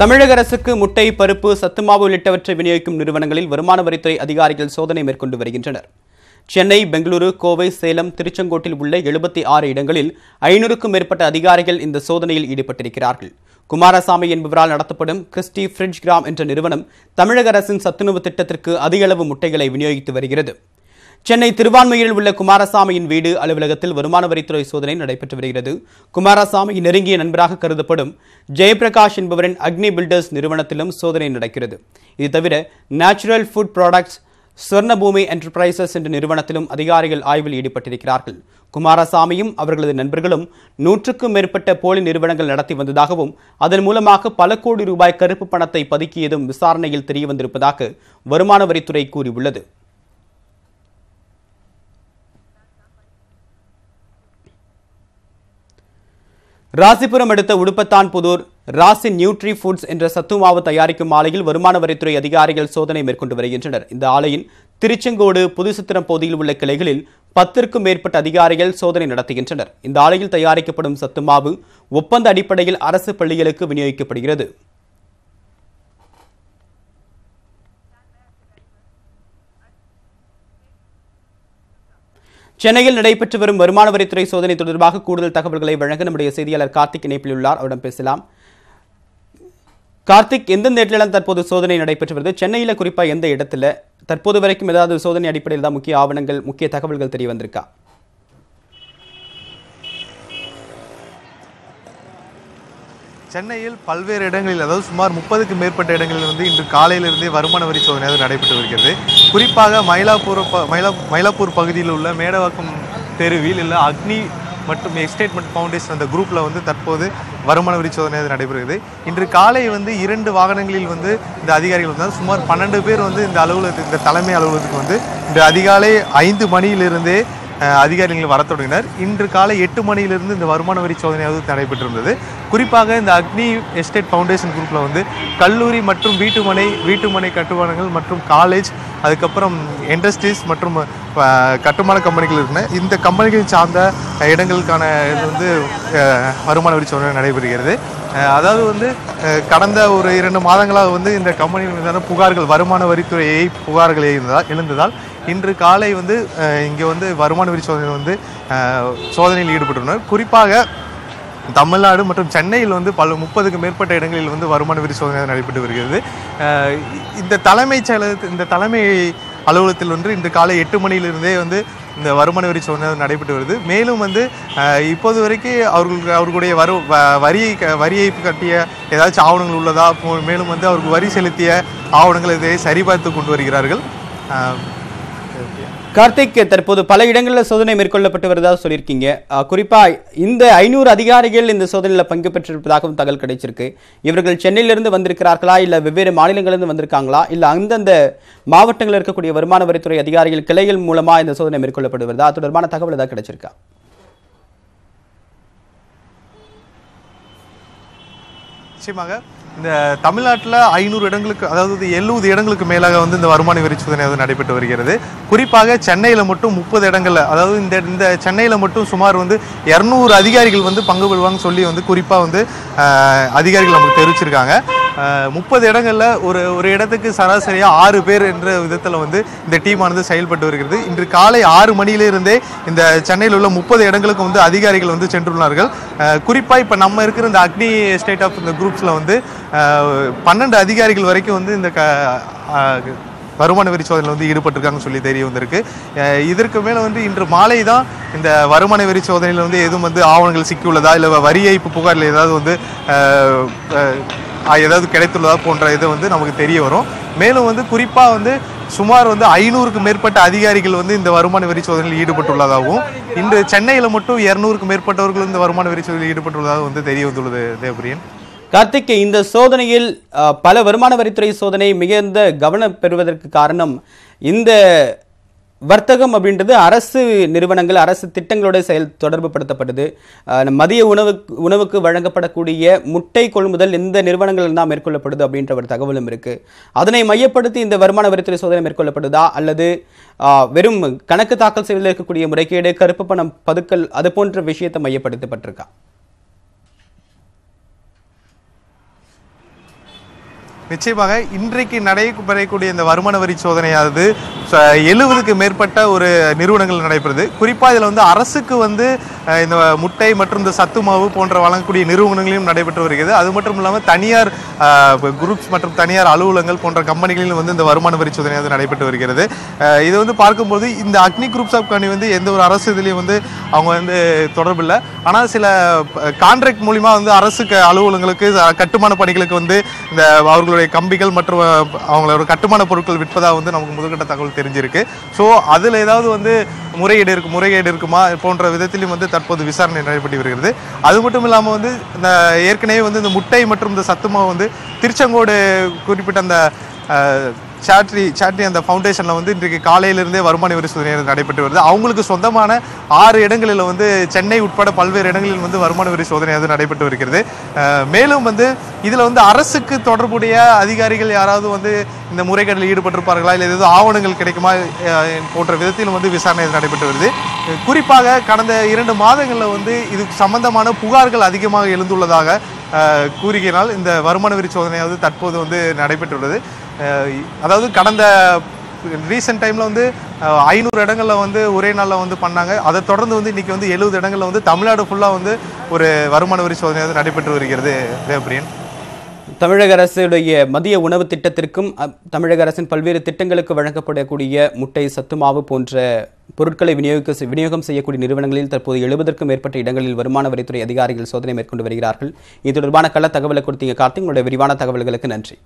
தமிழக அரசுக்கு முட்டை பருப்பு சத்துமாவு உள்ளிட்டவற்றை விநியோகிக்கும் நிறுவனங்களில் வருமான வரித்துறை அதிகாரிகள் சோதனை மேற்கொண்டு வருகின்றனர். சென்னை பெங்களூரு கோவை சேலம் திருச்செங்கோட்டில் உள்ள எழுபத்தி ஆறு இடங்களில் ஐநூறுக்கும் மேற்பட்ட அதிகாரிகள் இந்த சோதனையில் ஈடுபட்டிருக்கிறார்கள். குமாரசாமி என்பவரால் நடத்தப்படும் கிறிஸ்டி ஃப்ரிட்ஜ் கிராம் என்ற நிறுவனம் தமிழக அரசின் சத்துணவு திட்டத்திற்கு அதிகளவு முட்டைகளை விநியோகித்து வருகிறது. சென்னை திருவான்மையில் உள்ள குமாரசாமியின் வீடு அலுவலகத்தில் வருமான வரித்துறை சோதனை நடைபெற்று வருகிறது. குமாரசாமி நெருங்கிய நண்பராக கருதப்படும் ஜெயபிரகாஷ் என்பவரின் அக்னி பில்டர்ஸ் நிறுவனத்திலும் சோதனை நடக்கிறது. இது தவிர natural food products Swarnabhoomi enterprises என்ற நிறுவனத்திலும் அதிகாரிகள் ஆய்வில் ஈடுபட்டிருக்கிறார்கள். குமாரசாமியும் அவர்களது நண்பர்களும் நூற்றுக்கும் மேற்பட்ட போலி நிறுவனங்கள் நடத்தி வந்ததாகவும் அதன் மூலமாக பல கோடி ரூபாய் கருப்பு பணத்தை பதுக்கியதும் விசாரணையில் தெரியவந்திருப்பதாக வருமான வரித்துறை கூறியுள்ளது. ராசிபுரம் அடுத்த உடுப்பத்தான் புதூர் ராசி நியூட்ரி ஃபுட்ஸ் என்ற சத்து மாவு தயாரிக்கும் ஆலையில் வருமான வரித்துறை அதிகாரிகள் சோதனை மேற்கொண்டு வருகின்றனர். இந்த ஆலையின் திருச்செங்கோடு புதுசித்திரம் பகுதியில் உள்ள கிளைகளில் பத்திற்கும் மேற்பட்ட அதிகாரிகள் சோதனை நடத்துகின்றனர். இந்த ஆலையில் தயாரிக்கப்படும் சத்து மாவு ஒப்பந்த அடிப்படையில் அரசு பள்ளிகளுக்கு விநியோகிக்கப்படுகிறது. சென்னையில் நடைபெற்று வரும் வருமான வரித்துறை சோதனை தொடர்பாக கூடுதல் தகவல்களை வழங்க நம்முடைய செய்தியாளர் கார்த்திக் இணைப்பில் உள்ளார் அவரிடம் பேசலாம். கார்த்திக் எந்தெந்த இடத்திலாம் தற்போது சோதனை நடைபெற்று வருது? சென்னையில் குறிப்பாக எந்த இடத்துல? தற்போது வரைக்கும் ஏதாவது சோதனை அடிப்படையில் தான் முக்கிய ஆவணங்கள் முக்கிய தகவல்கள் தெரிய வந்திருக்கா? சென்னையில் பல்வேறு இடங்களில் அதாவது சுமார் முப்பதுக்கு மேற்பட்ட இடங்களில் வந்து இன்று காலையிலிருந்தே வருமான வரி சோதனை நடைபெற்று வருகிறது. குறிப்பாக மயிலாப்பூர் ப- மயிலா மயிலாப்பூர் பகுதியில் உள்ள மேடவாக்கம் தெருவில் இல்லை அக்னி மற்றும் எக்ஸ்டேட்மெண்ட் ஃபவுண்டேஷன் அந்த குரூப்பில் வந்து தற்போது வருமான வரி சோதனை நடைபெறுகிறது. இன்று காலை வந்து இரண்டு வாகனங்களில் வந்து இந்த அதிகாரிகள் வந்து சுமார் பன்னெண்டு பேர் வந்து இந்த அலுவலகத்துக்கு இந்த தலைமை அலுவலகத்துக்கு வந்து இன்று அதிகாலை ஐந்து மணியிலிருந்தே அதிகாரிகள் வர தொடங்கினர். இன்று காலை எட்டு மணியிலிருந்து இந்த வருமான வரி சோதனையாவது நடைபெற்றிருந்தது. குறிப்பாக இந்த அக்னி எஸ்டேட் ஃபவுண்டேஷன் குரூப்பில் வந்து கல்லூரி மற்றும் வீட்டுமனை வீட்டுமனை கட்டுமானங்கள் மற்றும் காலேஜ் அதுக்கப்புறம் இண்டஸ்ட்ரீஸ் மற்றும் கட்டுமான கம்பெனிகள் இருந்தன. இந்த கம்பெனிகள் சார்ந்த இடங்களுக்கான இது வந்து வருமான வரி சோதனை நடைபெறுகிறது. அதாவது வந்து கடந்த ஒரு இரண்டு மாதங்களாக வந்து இந்த கம்பெனிகள் மீதான புகார்கள் வருமான வரித்துறையை புகார்கள் எழுந்ததால் எழுந்ததால் இன்று காலை வந்து இங்கே வந்து வருமான வரி சோதனை வந்து சோதனையில் ஈடுபட்டுள்ளனர். குறிப்பாக தமிழ்நாடு மற்றும் சென்னையில் வந்து பல முப்பதுக்கு மேற்பட்ட இடங்களில் வந்து வருமான வரி சோதனை நடைபெற்று வருகிறது. இந்த தலைமைச் செயலகத்தில் இந்த தலைமை அலுவலகத்தில் வந்து இன்று காலை எட்டு மணியிலிருந்தே வந்து இந்த வருமான வரி சோதனை நடைபெற்று வருது. மேலும் வந்து இப்போது வரைக்கும் அவர்களுக்கு அவர்களுடைய வரு வ- வரியை க- வரி ஏய்ப்பு கட்டிய ஏதாச்சும் ஆவணங்கள் உள்ளதா? மேலும் வந்து அவருக்கு வரி செலுத்திய ஆவணங்கள் இதை சரிபார்த்து கொண்டு வருகிறார்கள். கார்த்திக் தற்போது பல இடங்களில் சோதனை மேற்கொள்ளப்பட்டு வருவதாக சொல்லியிருக்கீங்க. குறிப்பாக இந்த ஐநூறு அதிகாரிகள் இந்த சோதனையில் பங்கு பெற்றிருப்பதாகவும் தகவல் கிடைச்சிருக்கு. இவர்கள் சென்னையிலிருந்து வந்திருக்கிறார்களா இல்லை வெவ்வேறு மாநிலங்களிலிருந்து வந்திருக்காங்களா இல்லை அந்தந்த மாவட்டங்களில் இருக்கக்கூடிய வருமான வரித்துறை அதிகாரிகள் கிளைகள் மூலமாக இந்த சோதனை மேற்கொள்ளப்பட்டு வருதா? அது தொடர்பான தகவல் ஏதாவது கிடைச்சிருக்கா? நிச்சயமாக. இந்த தமிழ்நாட்டில் ஐநூறு இடங்களுக்கு அதாவது எழுபது இடங்களுக்கு மேலாக வந்து இந்த வருமான வரி சோதனை வந்து நடைபெற்று வருகிறது. குறிப்பாக சென்னையில் மட்டும் முப்பது இடங்களில் அதாவது இந்த இந்த சென்னையில் மட்டும் சுமார் வந்து இரநூறு அதிகாரிகள் வந்து பங்கு பெறுவாங்கன்னு சொல்லி வந்து குறிப்பாக வந்து அதிகாரிகள் நமக்கு தெரிவிச்சிருக்காங்க. முப்பது இடங்களில் ஒரு ஒரு இடத்துக்கு சராசரியாக ஆறு பேர் என்ற விதத்தில் வந்து இந்த டீமானது செயல்பட்டு வருகிறது. இன்று காலை ஆறு மணியிலிருந்தே இந்த சென்னையில் உள்ள முப்பது இடங்களுக்கு வந்து அதிகாரிகள் வந்து சென்றுள்ளார்கள். குறிப்பாக இப்போ நம்ம இருக்கிற இந்த அக்னி ஸ்டேட் ஆஃப் இந்த குரூப்ஸில் வந்து பன்னெண்டு அதிகாரிகள் வரைக்கும் வந்து இந்த க வருமான வரி சோதனையில் வந்து ஈடுபட்டிருக்காங்கன்னு சொல்லி தெரிய வந்திருக்கு. இதற்கு மேலே வந்து இன்று மாலை தான் இந்த வருமான வரி சோதனையில் வந்து எதுவும் வந்து ஆவணங்கள் சிக்கியுள்ளதா இல்லை வரி ஏய்ப்பு புகாரில் ஏதாவது வந்து ஏதாவது கிடைத்துள்ளதா போன்ற இது வந்து நமக்கு தெரிய வரும். மேலும் வந்து குறிப்பாக வந்து சுமார் வந்து ஐநூறுக்கு மேற்பட்ட அதிகாரிகள் வந்து இந்த வருமான வரி சோதனையில் ஈடுபட்டுள்ளதாகவும் இன்று சென்னையில் மட்டும் இரநூறுக்கு மேற்பட்டவர்கள் இந்த வருமான வரி சோதனையில் ஈடுபட்டுள்ளதாக வந்து தெரிய வந்துள்ளது தேவபிரியன். கார்த்திக் இந்த சோதனையில் பல வருமான வரித்துறை சோதனை மிகுந்த கவனம் பெறுவதற்கு காரணம் இந்த வர்த்தகம் அப்படின்றது அரசு நிறுவனங்கள் அரசு திட்டங்களோட செயல் தொடர்பு படுத்தப்பட்டது மதிய உணவு உணவுக்கு வழங்கப்படக்கூடிய முட்டை கொள்முதல் இந்த நிறுவனங்கள் தான் மேற்கொள்ளப்படுது அப்படின்ற ஒரு தகவலும் இருக்குது அதனை மையப்படுத்தி இந்த வருமான வரித்துறை சோதனை மேற்கொள்ளப்படுதா? அல்லது வெறும் கணக்கு தாக்கல் செய்வதில் இருக்கக்கூடிய முறைகேடு கருப்பு பணம் பதுக்கல் அது போன்ற விஷயத்தை மையப்படுத்தப்பட்டிருக்கா? நிச்சயமாக இன்றைக்கு நடைபெறக்கூடிய இந்த வருமான வரி சோதனையானது எழுபதுக்கு மேற்பட்ட ஒரு நிறுவனங்கள் நடைபெறுது. குறிப்பாக இதில் வந்து அரசுக்கு வந்து இந்த முட்டை மற்றும் இந்த சத்து மாவு போன்ற வழங்கக்கூடிய நிறுவனங்களிலும் நடைபெற்று வருகிறது. அது மட்டும் இல்லாமல் தனியார் குரூப்ஸ் மற்றும் தனியார் அலுவலகங்கள் போன்ற கம்பெனிகளிலும் வந்து இந்த வருமான வரி சோதனையானது நடைபெற்று வருகிறது. இது வந்து பார்க்கும்போது இந்த அக்னி குரூப்ஸ் ஆஃப் கம்பெனி வந்து எந்த ஒரு அரசு இதுலேயும் வந்து அவங்க வந்து தொடர்பு இல்லை. ஆனால் சில கான்ட்ராக்ட் மூலிமா வந்து அரசு அலுவலங்களுக்கு அலுவலகங்களுக்கு கட்டுமான பணிகளுக்கு வந்து இந்த அவர்களுடைய கம்பிகள் மற்றும் அவங்களோட கட்டுமான பொருட்கள் விற்பதாக வந்து நமக்கு முதற்கட்ட தகவல் தெரிஞ்சிருக்கு. ஸோ அதில் ஏதாவது வந்து முறையீடு இருக்கு முறைகேடு இருக்குமா போன்ற விதத்திலும் வந்து தற்போது விசாரணை நடைபெற்று வருகிறது. அது மட்டும் இல்லாமல் வந்து இந்த ஏற்கனவே வந்து இந்த முட்டை மற்றும் இந்த சத்துமாவு வந்து திருச்செங்கோடு குறிப்பிட்ட அந்த சாட்ரி சாட்ரி அந்த ஃபவுண்டேஷனில் வந்து இன்றைக்கு காலையிலிருந்தே வருமான வரி சோதனை நடைபெற்று வருது. அவங்களுக்கு சொந்தமான ஆறு இடங்களில் வந்து சென்னை உட்பட பல்வேறு இடங்களில் வந்து வருமான வரி சோதனை வந்து நடைபெற்று வருகிறது. மேலும் வந்து இதில் வந்து அரசுக்கு தொடர்புடைய அதிகாரிகள் யாராவது வந்து இந்த முறைகேட்டில் ஈடுபட்டிருப்பார்களா? இல்லை ஏதாவது ஆவணங்கள் கிடைக்குமா? போன்ற விதத்திலும் வந்து விசாரணை நடைபெற்று வருது. குறிப்பாக கடந்த இரண்டு மாதங்களில் வந்து இது சம்பந்தமான புகார்கள் அதிகமாக எழுந்துள்ளதாக கூறுகையினால் கூறுகிறால் இந்த வருமான வரி சோதனையாவது தற்போது வந்து நடைபெற்றுள்ளது. அதாவது கடந்த ரீசெண்ட் டைமில் வந்து ஐநூறு இடங்களில் வந்து ஒரே நாளில் வந்து பண்ணாங்க. அதை தொடர்ந்து வந்து இன்றைக்கி வந்து எழுபது இடங்களில் வந்து தமிழ்நாடு ஃபுல்லாக வந்து ஒரு வருமான வரி சோதனை வந்து நடைபெற்று வருகிறது தேவப்பிரியன். தமிழக அரசுடைய மதிய உணவு திட்டத்திற்கும் தமிழக அரசின் பல்வேறு திட்டங்களுக்கு வழங்கப்படக்கூடிய முட்டை சத்துமாவு போன்ற பொருட்களை விநியோகிக்க செ- விநியோகம் செய்யக்கூடிய நிறுவனங்களில் தற்போது எழுபதற்கும் மேற்பட்ட இடங்களில் வருமான வரித்துறை அதிகாரிகள் சோதனை மேற்கொண்டு வருகிறார்கள். இது தொடர்பான கள தகவலை கொடுத்தீங்க கார்த்திக். உங்களுடைய விரிவான தகவல்களுக்கு நன்றி.